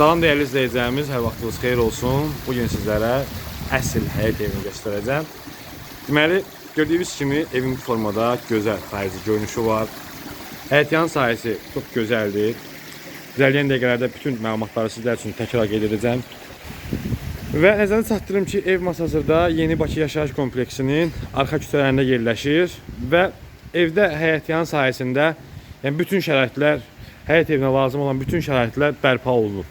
Salam değerli izleyicilerimiz, hər vaxtınız xeyir olsun. Bugün sizlərə əsl həyat evini göstərəcəm. Deməli, gördüyünüz kimi evin bu formada gözəl xarici görünüşü var. Həyətyan sahəsi çox gözəldir. İlerleyen dəqiqələrdə bütün məlumatları sizlər üçün təkrar edəcəm. Və nəzərə çatdırım ki, ev masasında Yeni Bakı Yaşayış Kompleksinin arxa küçələrində yerləşir və evdə həyətyan sahəsində yəni bütün şəraitlər, həyət evinə lazım olan bütün şəraitlər bərpa olunub.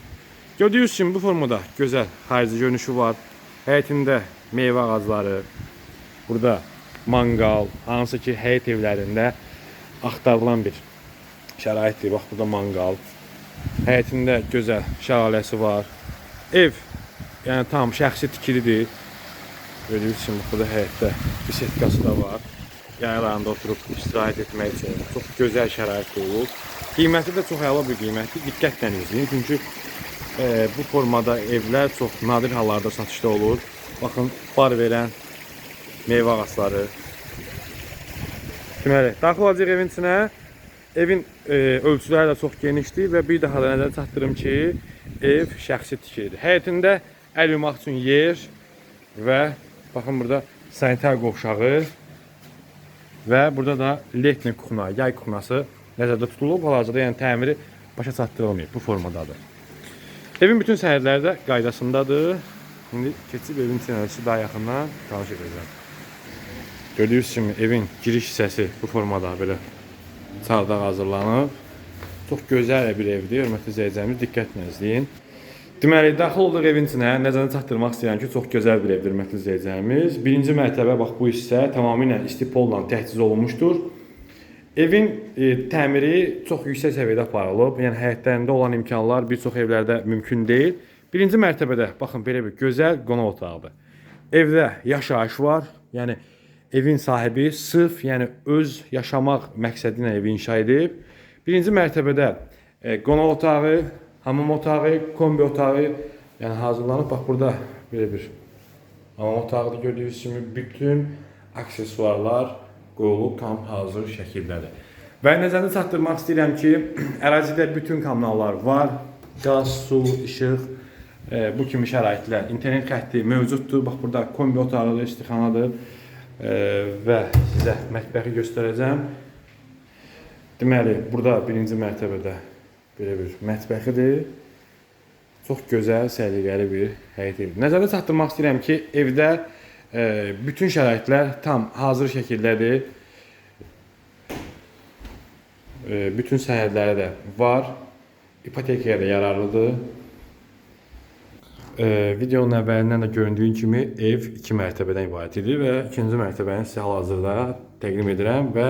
Gördüyünüz kimi bu formada gözəl xarici görünüşü var. Həyətində meyvə ağacları, burada manqal, hansı ki həyət evlərində axtarılan bir şəraitdir. Bax burada manqal. Həyətində gözəl şəlaləsi var. Ev yəni tam şəxsi tikilidir. Gördüyünüz kimi burada həyətdə bisetkası da var. Yay rayonunda oturub istirahət etmək üçün çox gözəl şərait olub. Qiyməti də çox əla bir qiymətdir. Diqqətlə izləyin çünki e, bu formada evlər çox nadir hallarda satışda olur. Baxın, bar verən meyvə ağacları. Deməli, daxil olacaq evin içinə. Evin e, ölçüləri də çox genişdir və bir daha da nəzərə çatdırım ki, ev şəxsi tikilidir. Həyətində əl yumaq üçün yer və baxın burada sanitar qovşağı və burada da letni kuxna, yay kuxnası nəzərdə tutulub. Hal-hazırda yəni təmiri başa çatdırılmayıb bu formadadır. Evin bütün səhərləri də qaydasındadır. İndi keçib evin içinəsi daha yaxından tanış edəcəm. Gördüyünüz kimi evin giriş hissəsi bu formada belə çardaq hazırlanıb. Çox gözəl bir evdir. Hörmətli izləyicilərimiz diqqətlə izləyin. Deməli, daxil olduq evin içinə nəzərə çatdırmaq istəyirəm ki, çox gözəl bir evdir, hörmətli izləyicilərimiz. Birinci mərtəbə bax bu hissə tamamilə istipolla təchiz olunmuşdur. Evin e, təmiri çox yüksək səviyyədə aparılıb. Yəni həyətlərində olan imkanlar bir çox evlərdə mümkün deyil. Birinci mərtəbədə baxın belə bir gözəl qonaq otağıdır. Evdə yaşayış var. Yəni evin sahibi sırf yəni öz yaşamaq məqsədi ilə evi inşa edib. Birinci mərtəbədə e, qonaq otağı, hamam otağı, kombi otağı yəni hazırlanıb. Bax burada belə bir hamam otağıdır gördüyünüz kimi bütün aksesuarlar qoyulub tam hazır şəkildədir. Və nəzərinizə çatdırmaq istəyirəm ki, ərazidə bütün kanallar var. Qaz, su, işıq, e, bu kimi şəraitlər, internet xətti mövcuddur. Bax burada kombi otağıdır, istixanadır. E, və sizə mətbəxi göstərəcəm. Deməli, burada birinci mərtəbədə belə bir mətbəxidir. Çox gözəl, səliqəli bir həyət evi. Nəzərdə çatdırmaq istəyirəm ki, evdə bütün şəraitlər tam hazır şəkildədir. Bütün sənədləri də var. İpotekaya da yararlıdır. Videonun əvvəlindən də göründüyü kimi ev 2 mərtəbədən ibarət idi və ikinci mərtəbəni sizə hal-hazırda təqdim edirəm və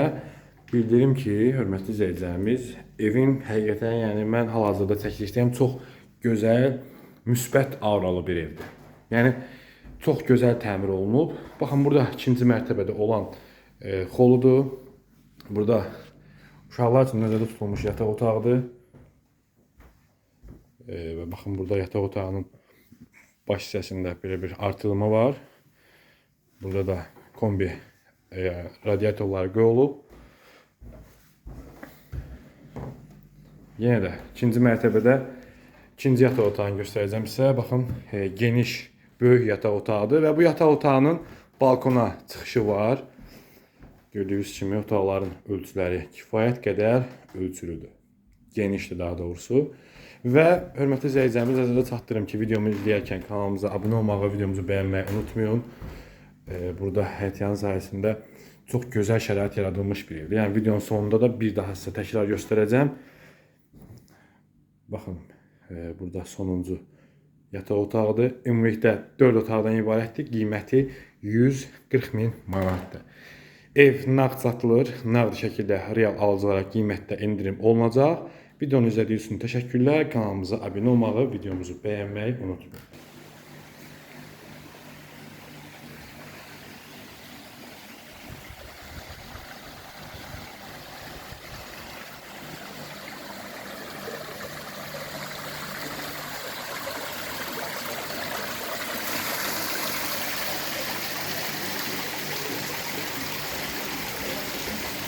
bildirim ki, hörmətli izləyicilərimiz, evin həqiqətən, yəni mən hal-hazırda çəkilişdəyim çox gözəl, müsbət auralı bir evdir. Yəni çox gözəl təmir olunub. Baxın burada ikinci mərtəbədə olan e, xoludur. Burada uşaqlar üçün nəzərdə tutulmuş yataq otağıdır. E, və baxın burada yataq otağının baş hissəsində belə bir artırılma var. Burada da kombi e, radiatorları qoyulub. Yenə də ikinci mərtəbədə ikinci yataq otağını göstərəcəm sizə. Baxın, e, geniş, böyük yataq otağıdır və bu yataq otağının balkona çıxışı var. Gördüyünüz kimi otaqların ölçüləri kifayət qədər ölçülüdür. Genişdir daha doğrusu. Və hörmətli izləyicilərimiz nəzərdə çatdırım ki, videomu izləyərkən kanalımıza abunə olmağı, videomuzu bəyənməyi unutmayın. E, burada həyətyan sayəsində çox gözəl şərait yaradılmış bir evdir. Yəni videonun sonunda da bir daha sizə təkrar göstərəcəm. Baxın, e, burada sonuncu yataq otağıdır. Ümumilikdə 4 otaqdan ibarətdir. Qiyməti 140 min manatdır. Ev nağd satılır. Nağd şəkildə real alıcılara qiymətdə endirim olunacaq. Videonu izlədiyiniz üçün təşəkkürlər. Kanalımıza abunə olmağı, videomuzu bəyənməyi unutmayın.